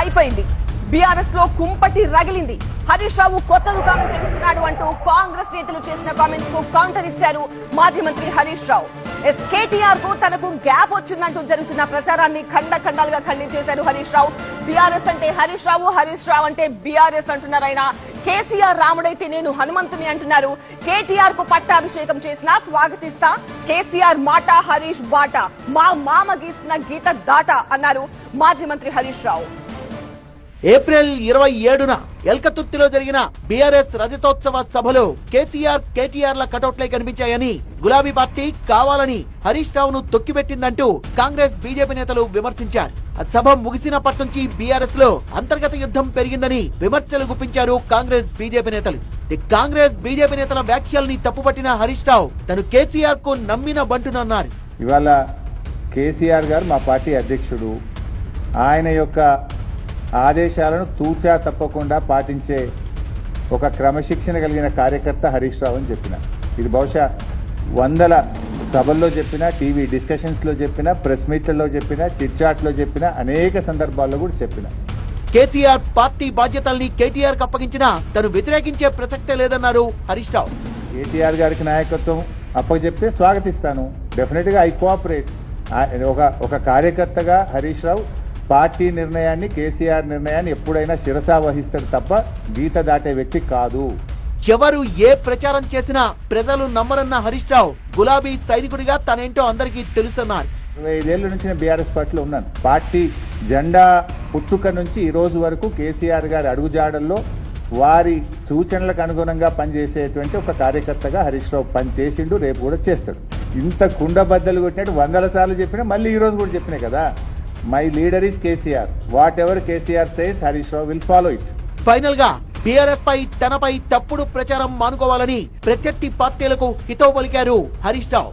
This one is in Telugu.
అయిపోయింది బీఆర్ఎస్లో కుంపటి రగిలింది. హరీష్ రావు కొత్త దుకాణం తెలుస్తున్నాడు అంటూ కాంగ్రెస్ నేతలు చేసిన కామెంట్స్కు కౌంటర్ ఇచ్చారు మాజీ మంత్రి హరీష్ రావు. ఎస్ కేటీఆర్కు తనకు గ్యాప్ వచ్చిందంటూ జరుగుతున్న ప్రచారాన్ని ఖండ ఖండాలుగా ఖండించేశారు హరీష్ రావు. బీఆర్ఎస్ అంటే హరీష్ రావు హరీష్ రావు అంటే బీఆర్ఎస్ అంటున్నారు ఆయన. కేసీఆర్ రాముడైతే నేను హనుమంతుని అంటున్నారు. కేటీఆర్కు పట్టాభిషేకం చేసినా స్వాగతిస్తా. కేసీఆర్ మాట హరీష్ బాట. మా మామ గీసిన గీత దాట అన్నారు మాజీ మంత్రి హరీష్ రావు. ఏప్రిల్ ఇరవై ఏడున ఎల్కతుర్తిలో జరిగిన బీఆర్ఎస్ రజతోత్సవ సభలో కేసీఆర్ కేటీఆర్ ల కటౌట్లే కనిపించాయని గులాబీ పార్టీ కావాలని హరీష్ రావును తొక్కిపెట్టిందంటూ కాంగ్రెస్ బీజేపీ నేతలు విమర్శించారు. ఆ సభ ముగిసినప్పటి నుంచి బీఆర్ఎస్లో అంతర్గత యుద్ధం పెరిగిందని విమర్శలు గుప్పించారు కాంగ్రెస్ బీజేపీ నేతలు. ఈ కాంగ్రెస్ బీజేపీ నేతల వ్యాఖ్యల్ని తప్పుపట్టిన హరీష్ రావు తను కేసీఆర్కు నమ్మిన బంటునన్నారు. ఇవాళ కేసీఆర్ గారు మా పార్టీ అధ్యక్షుడు. ఆయన యొక్క ఆదేశాలను తూచా తప్పకుండా పాటించే ఒక క్రమశిక్షణ కలిగిన కార్యకర్త హరీష్ రావు అని చెప్పిన. ఇది బహుశా వందల సభల్లో చెప్పిన టీవీ డిస్కషన్స్లో చెప్పిన ప్రెస్ మీట్లలో చెప్పిన చిట్చాట్లో చెప్పిన అనేక సందర్భాల్లో కూడా చెప్పిన. కేసీఆర్ పార్టీ బాధ్యతల్ని కేటీఆర్కు అప్పగించినా తను వ్యతిరేకించే ప్రసక్తే లేదన్నారు హరీష్ రావు. కేటీఆర్ గారికి నాయకత్వం అప్పచెప్తే స్వాగతిస్తాను. డెఫినెట్గా ఐ కోఆపరేట్ ఒక ఒక కార్యకర్తగా హరీష్ రావు పార్టీ నిర్ణయాన్ని కేసీఆర్ నిర్ణయాన్ని ఎప్పుడైనా శిరసా వహిస్తాడు తప్ప గీత దాటే వ్యక్తి కాదు. ఎవరు ఏ ప్రచారం చేసినా ప్రజలు నమ్మరన్న హరీష్ రావు గులాబీ సైనికుడిగా తనేంటో అందరికీ తెలుసన్నారు. ఇరవై ఐదేళ్ళ నుంచి నేను బీఆర్ఎస్ పార్టీలో ఉన్నాను. పార్టీ జెండా పుట్టుక నుంచి ఈ రోజు వరకు కేసీఆర్ గారి అడుగుజాడల్లో వారి సూచనలకు అనుగుణంగా పనిచేసేటువంటి ఒక కార్యకర్తగా హరీష్ రావు పనిచేసిండు రేపు కూడా చేస్తాడు. ఇంత కుండబద్దలు కొట్టినట్టు వందల సార్లు చెప్పినా మళ్ళీ ఈ రోజు కూడా చెప్పినా కదా. My leader is KCR whatever KCR says Harish Rao will follow it ఫైనల్గా బీఆర్ఎస్ పై తనపై తప్పుడు ప్రచారం మానుకోవాలని ప్రత్యర్థి పార్టీలకు హితవు పలికారు హరీష్ రావు.